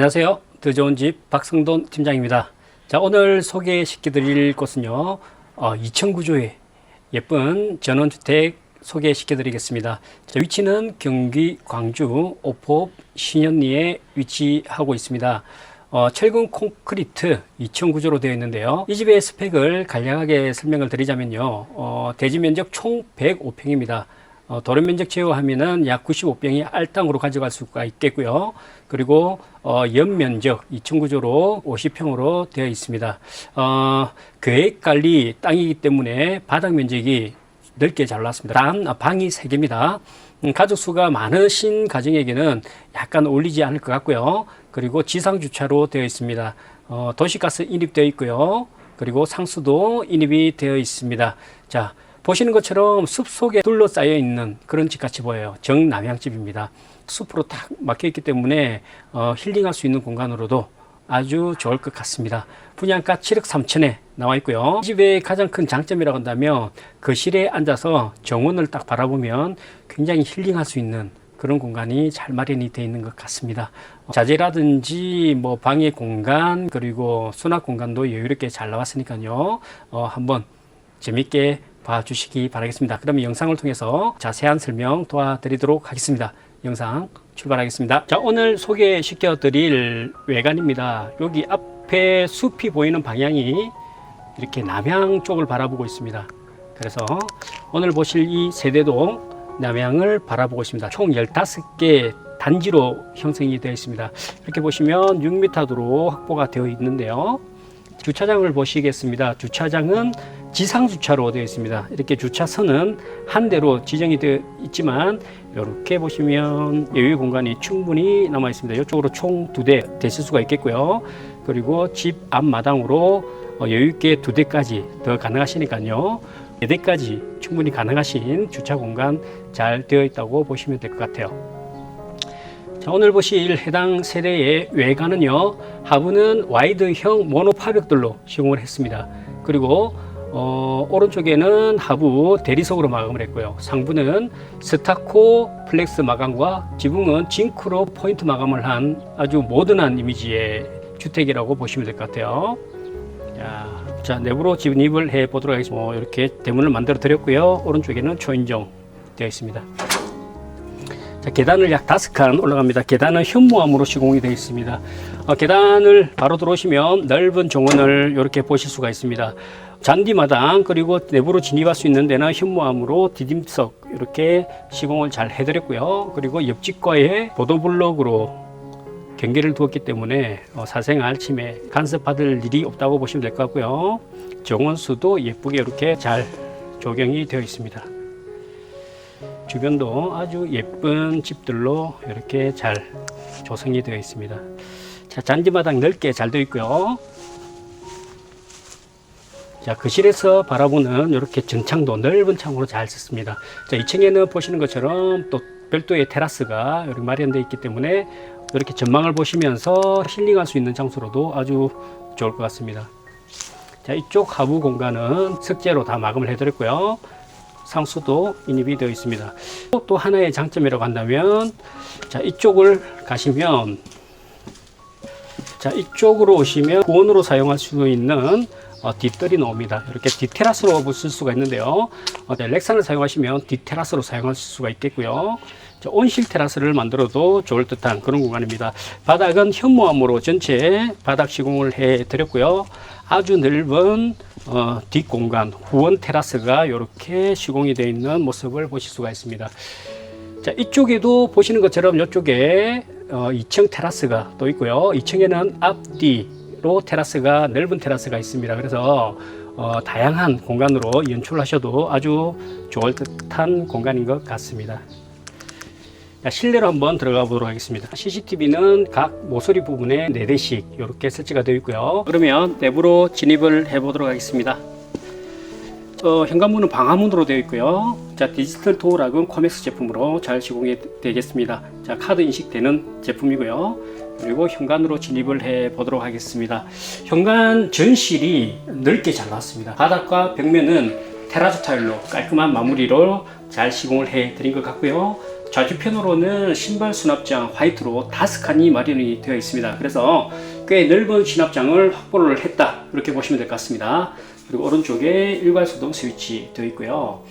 안녕하세요. 더 좋은 집 박성돈 팀장입니다. 자, 오늘 소개시켜 드릴 곳은요, 어, 2층 구조의 예쁜 전원주택 소개시켜 드리겠습니다. 자, 위치는 경기 광주 오포 신현리에 위치하고 있습니다. 어, 철근 콘크리트 2층 구조로 되어 있는데요. 이 집의 스펙을 간략하게 설명을 드리자면요. 어, 대지 면적 총 105평입니다. 어, 도로 면적 제외하면은 약 95평이 알땅으로 가져갈 수가 있겠고요. 그리고 어, 연면적 2층 구조로 50평으로 되어 있습니다. 어, 계획 관리 땅이기 때문에 바닥 면적이 넓게 잘 나왔습니다. 단 방이 3개입니다. 음, 가족 수가 많으신 가정에게는 약간 어울리지 않을 것 같고요. 그리고 지상 주차로 되어 있습니다. 어, 도시가스 인입되어 있고요. 그리고 상수도 인입이 되어 있습니다. 자, 보시는 것처럼 숲 속에 둘러싸여 있는 그런 집 같이 보여요. 정남향집입니다. 숲으로 딱 막혀 있기 때문에 어, 힐링할 수 있는 공간으로도 아주 좋을 것 같습니다. 분양가 7억 3천에 나와 있고요. 이 집의 가장 큰 장점이라고 한다면 거실에 앉아서 정원을 딱 바라보면 굉장히 힐링할 수 있는 그런 공간이 잘 마련이 되어 있는 것 같습니다. 자재라든지 뭐 방의 공간 그리고 수납 공간도 여유롭게 잘 나왔으니까요. 어, 한번 재밌게 봐주시기 바라겠습니다. 그러면 영상을 통해서 자세한 설명 도와드리도록 하겠습니다. 영상 출발하겠습니다. 자, 오늘 소개시켜 드릴 외관입니다. 여기 앞에 숲이 보이는 방향이 이렇게 남향 쪽을 바라보고 있습니다. 그래서 오늘 보실 이 세대동 남향을 바라보고 있습니다. 총 15개 단지로 형성이 되어 있습니다. 이렇게 보시면 6m 도로 확보가 되어 있는데요. 주차장을 보시겠습니다. 주차장은 지상 주차로 되어 있습니다. 이렇게 주차선은 한 대로 지정이 되어 있지만 이렇게 보시면 여유 공간이 충분히 남아 있습니다. 이쪽으로 총 두 대 되실 수가 있겠고요. 그리고 집 앞마당으로 어, 여유 있게 두 대까지 더 가능하시니까요. 네 대까지 충분히 가능하신 주차 공간 잘 되어 있다고 보시면 될 것 같아요. 자, 오늘 보실 해당 세대의 외관은요, 하부는 와이드형 모노 파벽들로 시공을 했습니다. 그리고 어, 오른쪽에는 하부 대리석으로 마감을 했고요. 상부는 스타코 플렉스 마감과 지붕은 징크로 포인트 마감을 한 아주 모던한 이미지의 주택이라고 보시면 될 것 같아요. 자, 자, 내부로 진입을 해 보도록 하겠습니다. 어, 이렇게 대문을 만들어 드렸고요. 오른쪽에는 초인종 되어 있습니다. 자, 계단을 약 다섯 칸 올라갑니다. 계단은 현무암으로 시공이 되어 있습니다. 어, 계단을 바로 들어오시면 넓은 정원을 이렇게 보실 수가 있습니다. 잔디마당 그리고 내부로 진입할 수 있는 데는 현무암으로 디딤석 이렇게 시공을 잘 해드렸고요. 그리고 옆집과의 보도블록으로 경계를 두었기 때문에 어, 사생활 침해 간섭받을 일이 없다고 보시면 될 것 같고요. 정원수도 예쁘게 이렇게 잘 조경이 되어 있습니다. 주변도 아주 예쁜 집들로 이렇게 잘 조성이 되어 있습니다. 자, 잔디마당 넓게 잘 되어 있고요. 자, 거실에서 바라보는 이렇게 전창도 넓은 창으로 잘 썼습니다. 자, 2층에는 보시는 것처럼 또 별도의 테라스가 이렇게 마련되어 있기 때문에 이렇게 전망을 보시면서 힐링할 수 있는 장소로도 아주 좋을 것 같습니다. 자, 이쪽 하부 공간은 석재로 다 마감을 해드렸고요. 상수도 인입이 되어 있습니다. 또 하나의 장점이라고 한다면, 자, 이쪽을 가시면, 자, 이쪽으로 오시면 구원으로 사용할 수 있는 어, 뒷뜰이 나옵니다. 이렇게 디테라스로 쓸 수가 있는데요. 어, 네, 렉산을 사용하시면 디테라스로 사용할 수가 있겠고요. 자, 온실 테라스를 만들어도 좋을 듯한 그런 공간입니다. 바닥은 현무암으로 전체 바닥 시공을 해 드렸고요. 아주 넓은 어, 뒷공간 후원 테라스가 이렇게 시공이 되어 있는 모습을 보실 수가 있습니다. 자, 이쪽에도 보시는 것처럼 이쪽에 어, 2층 테라스가 또 있고요. 2층에는 앞뒤로 테라스가 넓은 테라스가 있습니다. 그래서 어, 다양한 공간으로 연출하셔도 아주 좋을 듯한 공간인 것 같습니다. 자, 실내로 한번 들어가 보도록 하겠습니다. CCTV는 각 모서리 부분에 4대씩 이렇게 설치가 되어 있고요. 그러면 내부로 진입을 해 보도록 하겠습니다. 어, 현관문은 방화문으로 되어 있고요. 자, 디지털 도어락은 코맥스 제품으로 잘 시공이 되겠습니다. 자, 카드 인식되는 제품이고요. 그리고 현관으로 진입을 해 보도록 하겠습니다. 현관 전실이 넓게 잘 나왔습니다. 바닥과 벽면은 테라조 타일로 깔끔한 마무리로 잘 시공을 해 드린 것 같고요. 좌측편으로는 신발 수납장 화이트로 다섯 칸이 마련이 되어 있습니다. 그래서 꽤 넓은 수납장을 확보를 했다. 이렇게 보시면 될 것 같습니다. 그리고 오른쪽에 일괄수동 스위치 되어 있고요.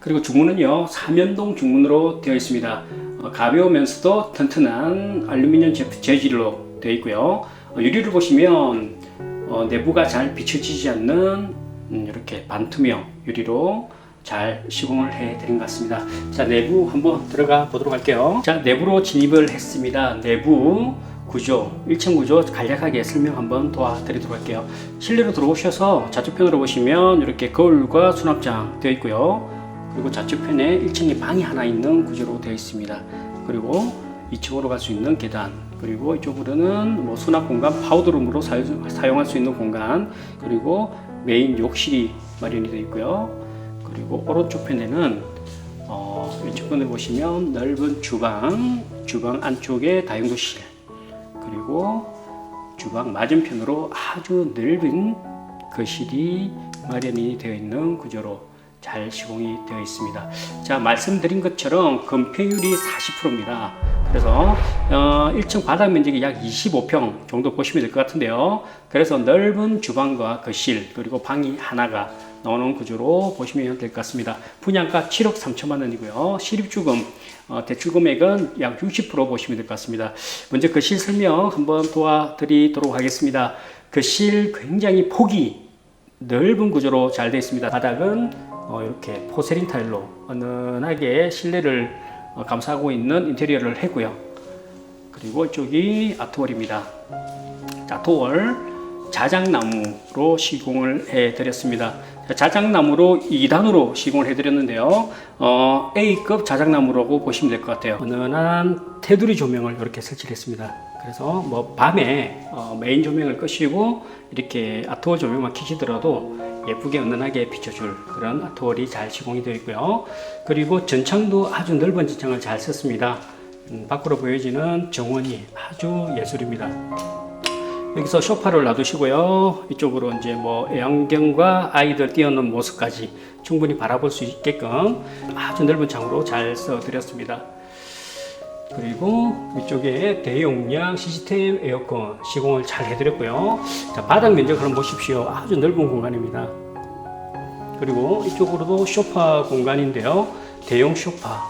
그리고 중문은요, 사면동 중문으로 되어 있습니다. 어, 가벼우면서도 튼튼한 알루미늄 재- 재질로 되어 있고요. 어, 유리를 보시면 어, 내부가 잘 비춰지지 않는 음, 이렇게 반투명 유리로 잘 시공을 해 드린 것 같습니다. 자, 내부 한번 들어가 보도록 할게요. 자, 내부로 진입을 했습니다. 내부 구조, 1층 구조 간략하게 설명 한번 도와드리도록 할게요. 실내로 들어오셔서 좌측편으로 보시면 이렇게 거울과 수납장 되어 있고요. 그리고 좌측편에 1층에 방이 하나 있는 구조로 되어 있습니다. 그리고 2층으로 갈 수 있는 계단, 그리고 이쪽으로는 뭐 수납 공간, 파우더룸으로 사용, 사용할 수 있는 공간, 그리고 메인 욕실이 마련이 되어 있고요. 그리고 오른쪽 편에는 어, 왼쪽 편에 보시면 넓은 주방, 주방 안쪽에 다용도실, 그리고 주방 맞은편으로 아주 넓은 거실이 마련이 되어 있는 구조로 잘 시공이 되어 있습니다. 자, 말씀드린 것처럼 건폐율이 40%입니다. 그래서 어, 1층 바닥 면적이 약 25평 정도 보시면 될 것 같은데요. 그래서 넓은 주방과 거실 그리고 방이 하나가 나오는 구조로 보시면 될 것 같습니다. 분양가 7억 3천만 원이고요. 실입주금 어, 대출 금액은 약 60% 보시면 될 것 같습니다. 먼저 거실 설명 한번 도와드리도록 하겠습니다. 거실 굉장히 폭이 넓은 구조로 잘 되어 있습니다. 바닥은 어, 이렇게 포세린 타일로 은은하게 실내를 어, 감싸고 있는 인테리어를 했고요. 그리고 이쪽이 아트월입니다. 자, 아트월 자작나무로 시공을 해 드렸습니다. 자, 자작나무로 2단으로 시공을 해드렸는데요. 어, A급 자작나무라고 보시면 될 것 같아요. 은은한 테두리 조명을 이렇게 설치했습니다. 그래서 뭐 밤에 어, 메인 조명을 끄시고 이렇게 아트월 조명만 켜시더라도 예쁘게 은은하게 비춰줄 그런 아트월이 잘 시공이 되어 있고요. 그리고 전창도 아주 넓은 전창을 잘 썼습니다. 음, 밖으로 보여지는 정원이 아주 예술입니다. 여기서 소파를 놔두시고요. 이쪽으로 이제 뭐 애완견과 아이들 뛰어노는 모습까지 충분히 바라볼 수 있게끔 아주 넓은 창으로 잘 써드렸습니다. 그리고 위쪽에 대용량 시스템 에어컨 시공을 잘 해드렸고요. 자, 바닥 면적 한번 보십시오. 아주 넓은 공간입니다. 그리고 이쪽으로도 소파 공간인데요. 대용 소파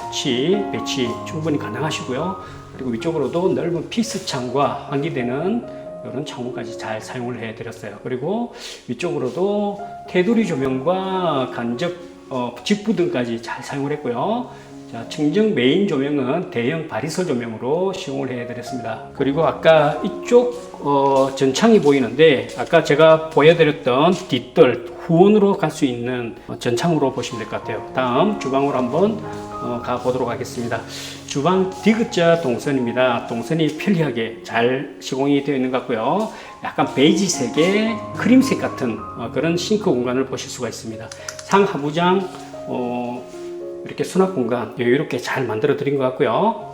같이 배치 충분히 가능하시고요. 그리고 위쪽으로도 넓은 피스 창과 환기되는 이런 창문까지 잘 사용을 해드렸어요. 그리고 위쪽으로도 테두리 조명과 간접 어, 직부등까지 잘 사용을 했고요. 자, 측정 메인 조명은 대형 바리설 조명으로 시공을 해드렸습니다. 그리고 아까 이쪽 어, 전창이 보이는데 아까 제가 보여드렸던 뒷뜰 후원으로 갈 수 있는 어, 전창으로 보시면 될 것 같아요. 다음 주방으로 한번 어, 가보도록 하겠습니다. 주방 디귿자 동선입니다. 동선이 편리하게 잘 시공이 되어 있는 것 같고요. 약간 베이지색의 크림색 같은 어, 그런 싱크 공간을 보실 수가 있습니다. 상하부장 어, 이렇게 수납 공간 여유롭게 잘 만들어 드린 것 같고요.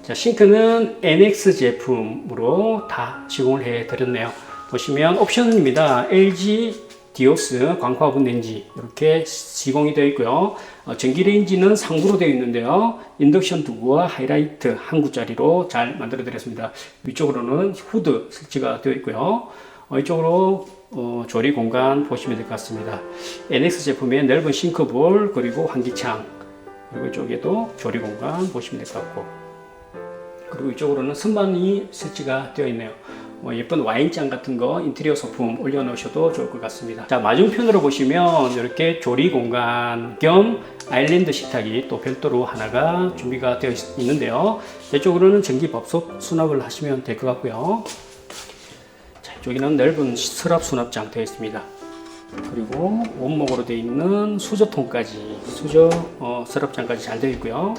자, 싱크는 NX 제품으로 다 시공을 해 드렸네요. 보시면 옵션입니다. LG 디오스 광화분 렌지 이렇게 시공이 되어 있고요. 어, 전기 레인지는 상부로 되어 있는데요. 인덕션 두구와 하이라이트 한 구짜리로 잘 만들어 드렸습니다. 위쪽으로는 후드 설치가 되어 있고요. 어, 이쪽으로 어, 조리 공간 보시면 될 것 같습니다. NX 제품의 넓은 싱크볼 그리고 환기창 그리고 이쪽에도 조리 공간 보시면 될 것 같고 그리고 이쪽으로는 선반이 설치가 되어 있네요. 뭐 예쁜 와인잔 같은 거 인테리어 소품 올려놓으셔도 좋을 것 같습니다. 자 맞은편으로 보시면 이렇게 조리 공간 겸 아일랜드 식탁이 또 별도로 하나가 준비가 되어 있- 있는데요. 이쪽으로는 전기 밥솥 수납을 하시면 될 것 같고요. 자 이쪽에는 넓은 서랍 수납장 되어 있습니다. 그리고 원목으로 되어 있는 수저통까지 수저 어, 서랍장까지 잘 되어 있고요.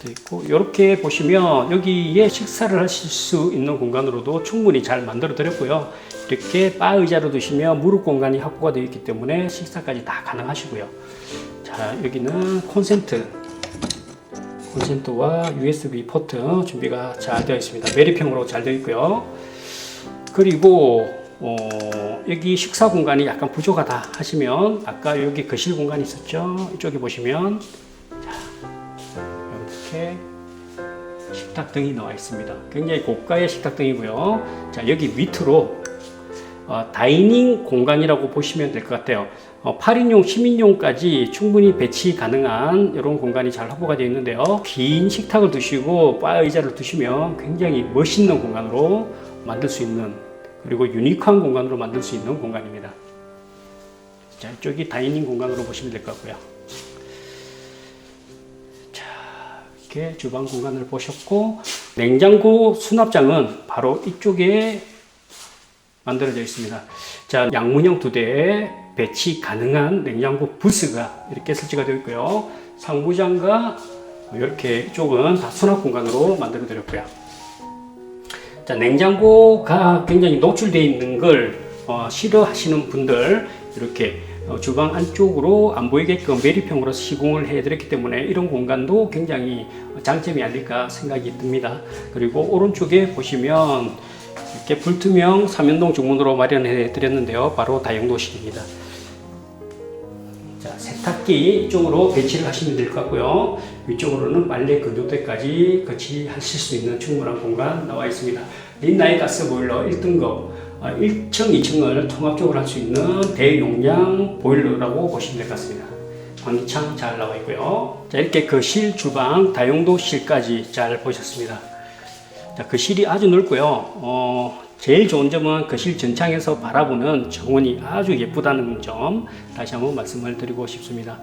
되어 있고 이렇게 보시면 여기에 식사를 하실 수 있는 공간으로도 충분히 잘 만들어 드렸고요. 이렇게 바 의자로 두시면 무릎 공간이 확보가 되어 있기 때문에 식사까지 다 가능하시고요. 자 여기는 콘센트. 콘센트와 USB 포트 준비가 잘 되어 있습니다. 메리평으로 잘 되어 있고요. 그리고 어, 여기 식사 공간이 약간 부족하다 하시면 아까 여기 거실 공간이 있었죠. 이쪽에 보시면 자, 이렇게 식탁 등이 나와 있습니다. 굉장히 고가의 식탁 등이고요. 자, 여기 밑으로 어, 다이닝 공간이라고 보시면 될 것 같아요. 어, 8인용, 10인용까지 충분히 배치 가능한 이런 공간이 잘 확보가 되어 있는데요. 긴 식탁을 두시고 바 의자를 두시면 굉장히 멋있는 공간으로 만들 수 있는 그리고 유니크한 공간으로 만들 수 있는 공간입니다. 자, 이쪽이 다이닝 공간으로 보시면 될 것 같고요. 이렇게 주방 공간을 보셨고 냉장고 수납장은 바로 이쪽에 만들어져 있습니다. 자, 양문형 두 대에 배치 가능한 냉장고 부스가 이렇게 설치가 되어 있고요. 상부장과 이렇게 이쪽은 다 수납 공간으로 만들어 드렸고요. 자, 냉장고가 굉장히 노출되어 있는 걸 어, 싫어하시는 분들 이렇게 어, 주방 안쪽으로 안 보이게끔 매립형으로 시공을 해드렸기 때문에 이런 공간도 굉장히 장점이 아닐까 생각이 듭니다. 그리고 오른쪽에 보시면 이렇게 불투명 삼연동 중문으로 마련해 드렸는데요. 바로 다용도실입니다. 자, 세탁기 이쪽으로 배치를 하시면 될 것 같고요. 위쪽으로는 빨래 건조대까지 같이 하실 수 있는 충분한 공간 나와 있습니다. 린나이 가스 보일러 1등급 1층, 2층을 통합적으로 할 수 있는 대용량 보일러라고 보시면 될 것 같습니다. 환기창 잘 나와 있고요. 자, 이렇게 거실, 주방, 다용도 실까지 잘 보셨습니다. 자, 거실이 아주 넓고요. 어, 제일 좋은 점은 거실 전창에서 바라보는 정원이 아주 예쁘다는 점 다시 한번 말씀을 드리고 싶습니다.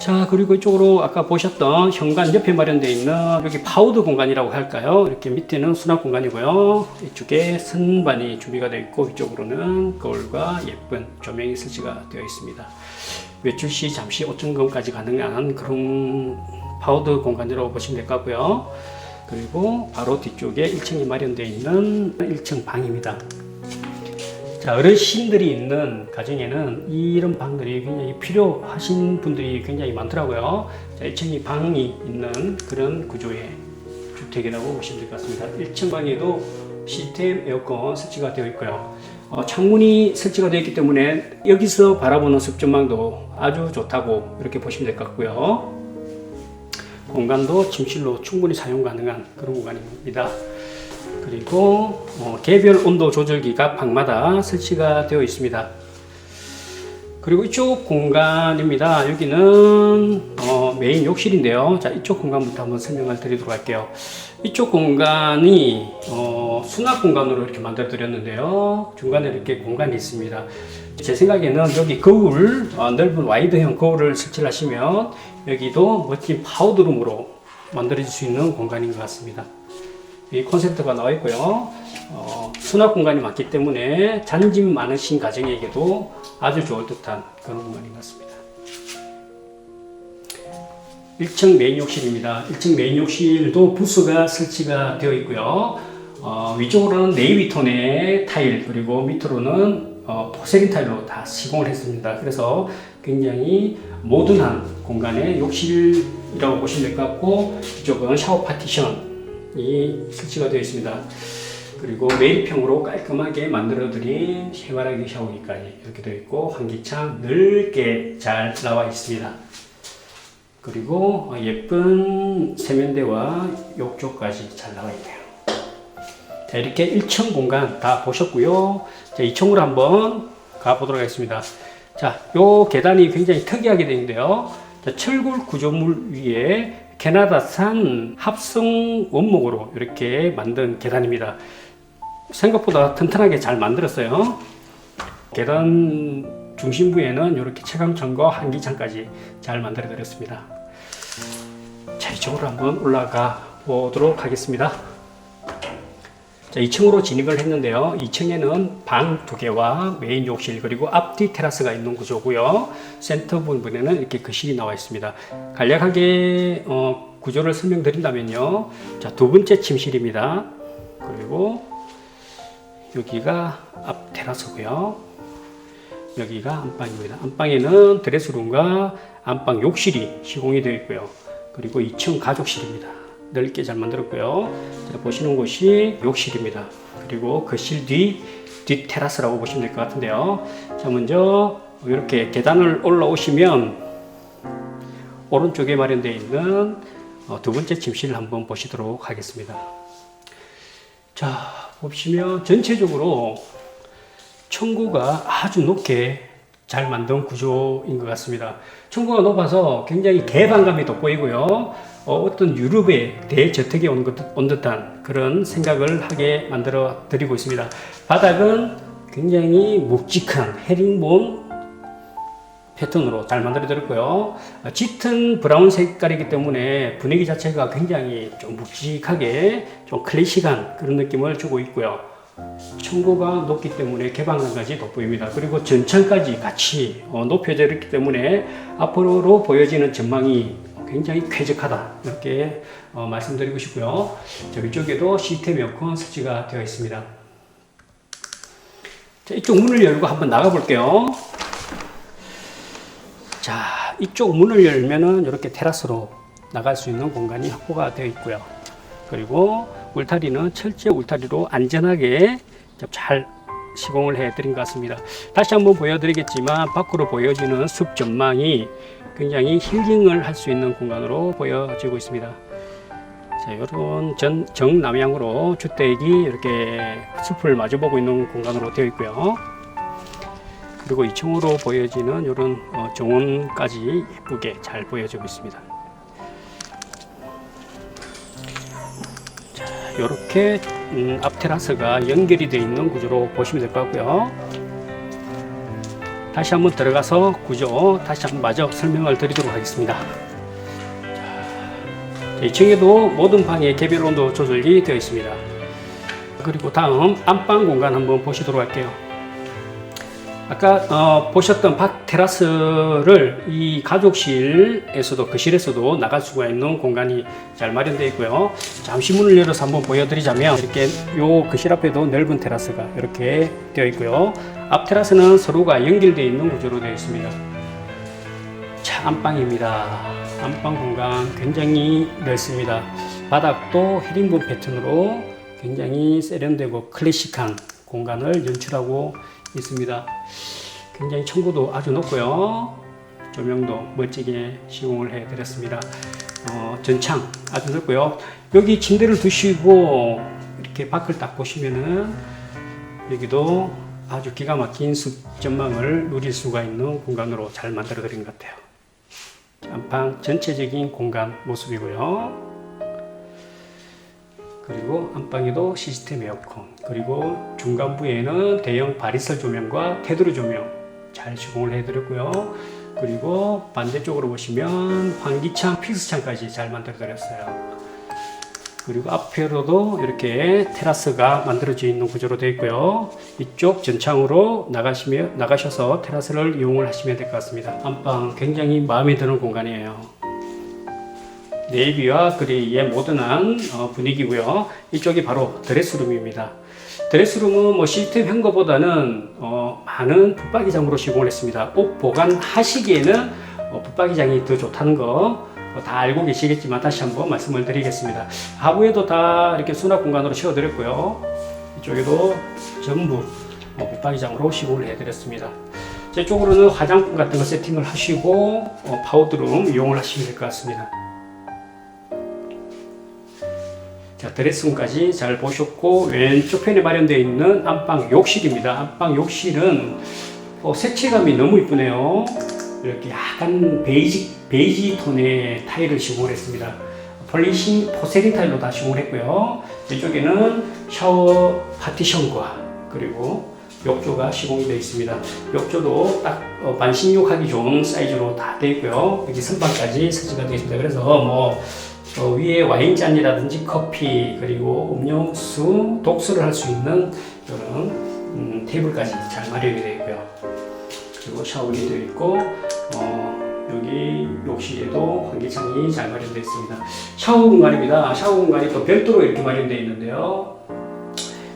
자, 그리고 이쪽으로 아까 보셨던 현관 옆에 마련되어 있는 여기 파우더 공간이라고 할까요? 이렇게 밑에는 수납 공간이고요. 이쪽에 선반이 준비가 되어 있고 이쪽으로는 거울과 예쁜 조명이 설치가 되어 있습니다. 외출 시 잠시 옷 점검까지 가능한 그런 파우더 공간이라고 보시면 될 것 같고요. 그리고 바로 뒤쪽에 1층이 마련되어 있는 1층 방입니다. 자, 어르신들이 있는 가정에는 이런 방들이 굉장히 필요하신 분들이 굉장히 많더라고요. 자, 1층이 방이 있는 그런 구조의 주택이라고 보시면 될 것 같습니다. 1층 방에도 시스템 에어컨 설치가 되어 있고요. 어, 창문이 설치가 되어 있기 때문에 여기서 바라보는 습전망도 아주 좋다고 이렇게 보시면 될 것 같고요. 공간도 침실로 충분히 사용 가능한 그런 공간입니다. 그리고 어, 개별 온도 조절기가 방마다 설치가 되어 있습니다. 그리고 이쪽 공간입니다. 여기는 어, 메인 욕실인데요. 자, 이쪽 공간부터 한번 설명을 드리도록 할게요. 이쪽 공간이 어, 수납 공간으로 이렇게 만들어 드렸는데요. 중간에 이렇게 공간이 있습니다. 제 생각에는 여기 거울, 어, 넓은 와이드형 거울을 설치를 하시면 여기도 멋진 파우더룸으로 만들어질 수 있는 공간인 것 같습니다. 이 콘센트가 나와 있고요. 어, 수납 공간이 많기 때문에 잔짐 많으신 가정에게도 아주 좋을 듯한 그런 공간인 것 같습니다. 1층 메인 욕실입니다. 1층 메인 욕실도 부스가 설치가 되어 있고요. 어, 위쪽으로는 네이비 톤의 타일 그리고 밑으로는 어, 포세린 타일로 다 시공을 했습니다. 그래서 굉장히 모던한 공간의 욕실이라고 보시면 될 것 같고 이쪽은 샤워 파티션 이 설치가 되어 있습니다. 그리고 매립형으로 깔끔하게 만들어드린 해바라기 샤워기까지 이렇게 되어 있고 환기창 넓게 잘 나와 있습니다. 그리고 예쁜 세면대와 욕조까지 잘 나와 있네요. 자, 이렇게 1층 공간 다 보셨고요. 자, 2층으로 한번 가보도록 하겠습니다. 자, 요 계단이 굉장히 특이하게 되어 있는데요. 자, 철골 구조물 위에 캐나다산 합성 원목으로 이렇게 만든 계단입니다. 생각보다 튼튼하게 잘 만들었어요. 계단 중심부에는 이렇게 체감창과 한기창까지 잘 만들어 드렸습니다. 자, 이쪽으로 한번 올라가 보도록 하겠습니다. 자, 2층으로 진입을 했는데요. 2층에는 방 두 개와 메인 욕실 그리고 앞뒤 테라스가 있는 구조고요. 센터 부분에는 이렇게 거실이 나와 있습니다. 간략하게 어, 구조를 설명드린다면요. 자, 두 번째 침실입니다. 그리고 여기가 앞 테라스고요. 여기가 안방입니다. 안방에는 드레스룸과 안방 욕실이 시공이 되어 있고요. 그리고 2층 가족실입니다. 넓게 잘 만들었고요. 자, 보시는 곳이 욕실입니다. 그리고 거실 뒤 뒷 테라스라고 보시면 될 것 같은데요. 자, 먼저 이렇게 계단을 올라오시면 오른쪽에 마련되어 있는 어, 두 번째 침실을 한번 보시도록 하겠습니다. 자, 보시면 전체적으로 청구가 아주 높게 잘 만든 구조인 것 같습니다. 청구가 높아서 굉장히 개방감이 돋보이고요. 어, 떤 유럽의 대저택에 온, 것, 온 듯한 그런 생각을 하게 만들어 드리고 있습니다. 바닥은 굉장히 묵직한 헤링본 패턴으로 잘 만들어 드렸고요. 어, 짙은 브라운 색깔이기 때문에 분위기 자체가 굉장히 좀 묵직하게 좀 클래식한 그런 느낌을 주고 있고요. 층고가 높기 때문에 개방감까지 돋보입니다. 그리고 전창까지 같이 어, 높여져 있기 때문에 앞으로 보여지는 전망이 굉장히 쾌적하다 이렇게 어, 말씀드리고 싶고요. 자, 위쪽에도 시스템 에어컨 설치가 되어 있습니다. 자, 이쪽 문을 열고 한번 나가 볼게요. 자, 이쪽 문을 열면은 이렇게 테라스로 나갈 수 있는 공간이 확보가 되어 있고요. 그리고 울타리는 철제 울타리로 안전하게 잘 시공을 해 드린 것 같습니다. 다시 한번 보여드리겠지만 밖으로 보여지는 숲 전망이 굉장히 힐링을 할 수 있는 공간으로 보여지고 있습니다. 자, 이런 전, 정남향으로 주택이 이렇게 숲을 마주보고 있는 공간으로 되어 있고요. 그리고 2층으로 보여지는 이런 어, 정원까지 예쁘게 잘 보여지고 있습니다. 이렇게 음, 앞 테라스가 연결이 되어 있는 구조로 보시면 될 것 같고요. 다시 한번 들어가서 구조 다시 한번 마저 설명을 드리도록 하겠습니다. 자, 2층에도 모든 방에 개별 온도 조절이 되어 있습니다. 그리고 다음 안방 공간 한번 보시도록 할게요. 아까 어, 보셨던 밖 테라스를 이 가족실에서도 거실에서도 나갈 수가 있는 공간이 잘 마련되어 있고요. 잠시 문을 열어서 한번 보여드리자면 이렇게 요 거실 앞에도 넓은 테라스가 이렇게 되어 있고요. 앞 테라스는 서로가 연결되어 있는 구조로 되어 있습니다. 자, 안방입니다. 안방 공간 굉장히 넓습니다. 바닥도 헤링본 패턴으로 굉장히 세련되고 클래식한 공간을 연출하고 있습니다. 굉장히 청구도 아주 높고요. 조명도 멋지게 시공을 해 드렸습니다. 어, 전창 아주 넓고요. 여기 침대를 두시고 이렇게 밖을 딱 보시면은 여기도 아주 기가 막힌 숲 전망을 누릴 수가 있는 공간으로 잘 만들어 드린 것 같아요. 안방 전체적인 공간 모습이고요. 그리고 안방에도 시스템 에어컨 그리고 중간부에는 대형 바리설 조명과 테두리 조명 잘 시공을 해드렸고요. 그리고 반대쪽으로 보시면 환기창 픽스창까지 잘 만들어 드렸어요. 그리고 앞으로도 이렇게 테라스가 만들어져 있는 구조로 되어 있고요. 이쪽 전창으로 나가시면 나가셔서 테라스를 이용을 하시면 될 것 같습니다. 안방 굉장히 마음에 드는 공간이에요 네이비와 그레이의 모던한 어, 분위기고요. 이쪽이 바로 드레스룸입니다. 드레스룸은 뭐 시스템 현거보다는 어, 많은 붙박이장으로 시공을 했습니다. 옷 보관하시기에는 어, 붙박이장이 더 좋다는 거다 알고 계시겠지만 다시 한번 말씀을 드리겠습니다. 하부에도 다 이렇게 수납 공간으로 채워드렸고요. 이쪽에도 전부 붙박이장으로 시공을 해드렸습니다. 제 쪽으로는 화장품 같은 거 세팅을 하시고 파우더룸 이용을 하시면 될 것 같습니다. 자, 드레스룸까지 잘 보셨고 왼쪽 편에 마련되어 있는 안방 욕실입니다. 안방 욕실은 어, 색채감이 너무 이쁘네요. 이렇게 약간 베이지 베이지 톤의 타일을 시공을 했습니다. 폴리싱 포세린 타일로 다 시공을 했고요. 이쪽에는 샤워 파티션과 그리고 욕조가 시공이 되어 있습니다. 욕조도 딱 어, 반신욕하기 좋은 사이즈로 다 되어 있고요. 여기 선반까지 설치가 되어 있습니다. 그래서 뭐 어, 위에 와인잔이라든지 커피 그리고 음료수, 독서를 할 수 있는 이런 음, 테이블까지 잘 마련이 되어 있고요. 그리고 샤워기 되어 있고 어, 여기 욕실에도 환기창이 잘 마련되어 있습니다. 샤워 공간입니다. 샤워 공간이 또 별도로 이렇게 마련되어 있는데요.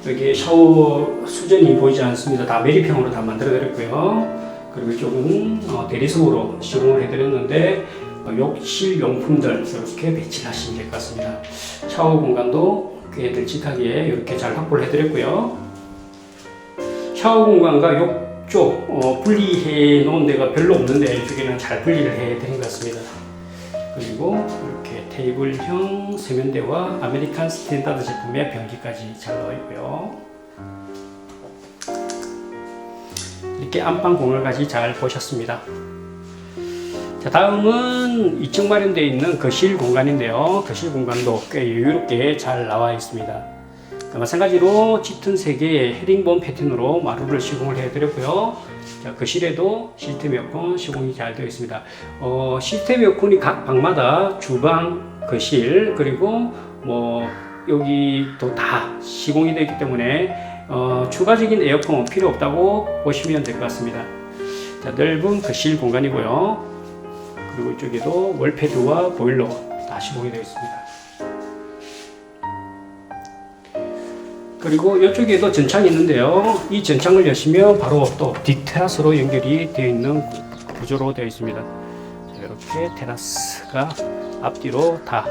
여기 샤워 수전이 보이지 않습니다. 다 메리평으로 다 만들어 드렸고요. 그리고 이쪽은 어, 대리석으로 시공을 해드렸는데 어, 욕실 용품들 이렇게 배치를 하시면 될 것 같습니다. 샤워 공간도 꽤 널찍하게 이렇게 잘 확보를 해드렸고요. 샤워 공간과 욕조 어, 분리해 놓은 데가 별로 없는데 이쪽에는 잘 분리를 해 드린 것 같습니다. 그리고 이렇게 테이블형 세면대와 아메리칸 스탠다드 제품의 변기까지 잘 나와 있고요. 이렇게 안방 공간까지 잘 보셨습니다. 자, 다음은 2층 마련되어 있는 거실 공간인데요. 거실 공간도 꽤 여유롭게 잘 나와 있습니다. 자, 마찬가지로 짙은 색의 헤링본 패턴으로 마루를 시공을 해드렸고요. 자, 거실에도 시스템 에어컨 시공이 잘 되어 있습니다. 어, 시스템 에어컨이 각 방마다 주방, 거실, 그리고 뭐 여기도 다 시공이 되어 있기 때문에 어, 추가적인 에어컨은 필요 없다고 보시면 될 것 같습니다. 자, 넓은 거실 공간이고요. 그리고 이쪽에도 월패드와 보일러 다 시공이 되어 있습니다. 그리고 이쪽에도 전창이 있는데요. 이 전창을 여시면 바로 또 뒷테라스로 연결이 되어 있는 구조로 되어 있습니다. 자, 이렇게 테라스가 앞뒤로 다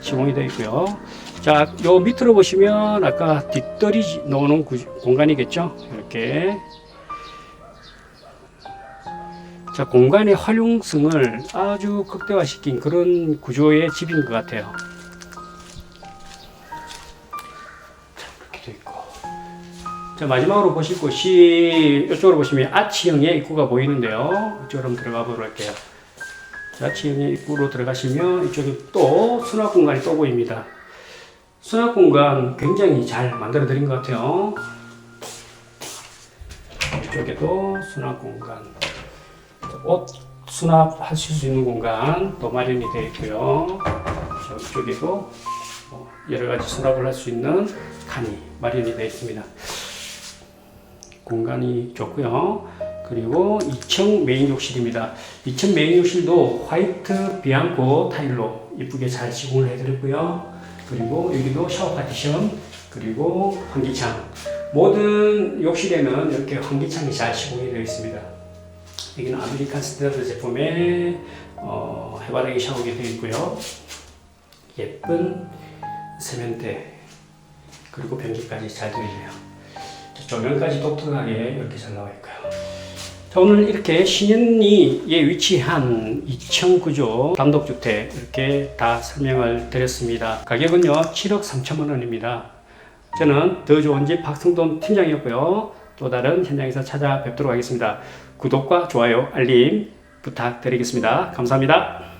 시공이 되어 있고요. 자, 요 밑으로 보시면 아까 뒷덜이 구- 공간이겠죠? 이렇게 자, 공간의 활용성을 아주 극대화시킨 그런 구조의 집인 것 같아요. 자, 마지막으로 보실 곳이 이쪽으로 보시면 아치형의 입구가 보이는데요. 이쪽으로 들어가 보도록 할게요. 자, 아치형의 입구로 들어가시면 이쪽에 또 수납 공간이 또 보입니다. 수납 공간 굉장히 잘 만들어 드린 것 같아요. 이쪽에도 수납 공간. 옷 수납하실 수 있는 공간 또 마련이 되어 있고요. 저쪽에도 뭐 여러 가지 수납을 할 수 있는 칸이 마련이 되어 있습니다. 공간이 좋고요. 그리고 2층 메인 욕실입니다. 2층 메인 욕실도 화이트 비앙코 타일로 이쁘게 잘 시공을 해드렸고요. 그리고 여기도 샤워 파티션, 그리고 환기창. 모든 욕실에는 이렇게 환기창이 잘 시공이 되어 있습니다. 여기는 아메리칸 스탠다드 제품의 어, 해바라기 샤워기 되어 있고요. 예쁜 세면대 그리고 변기까지 잘 되어 있네요. 자, 조명까지 독특하게 이렇게 잘 나와 있고요. 자, 오늘 이렇게 신현리에 위치한 2층 구조 단독주택 이렇게 다 설명을 드렸습니다. 가격은요 7억 3천만 원입니다. 저는 더 좋은 집 박승돈 팀장이었고요. 또 다른 현장에서 찾아뵙도록 하겠습니다. 구독과 좋아요, 알림 부탁드리겠습니다. 감사합니다.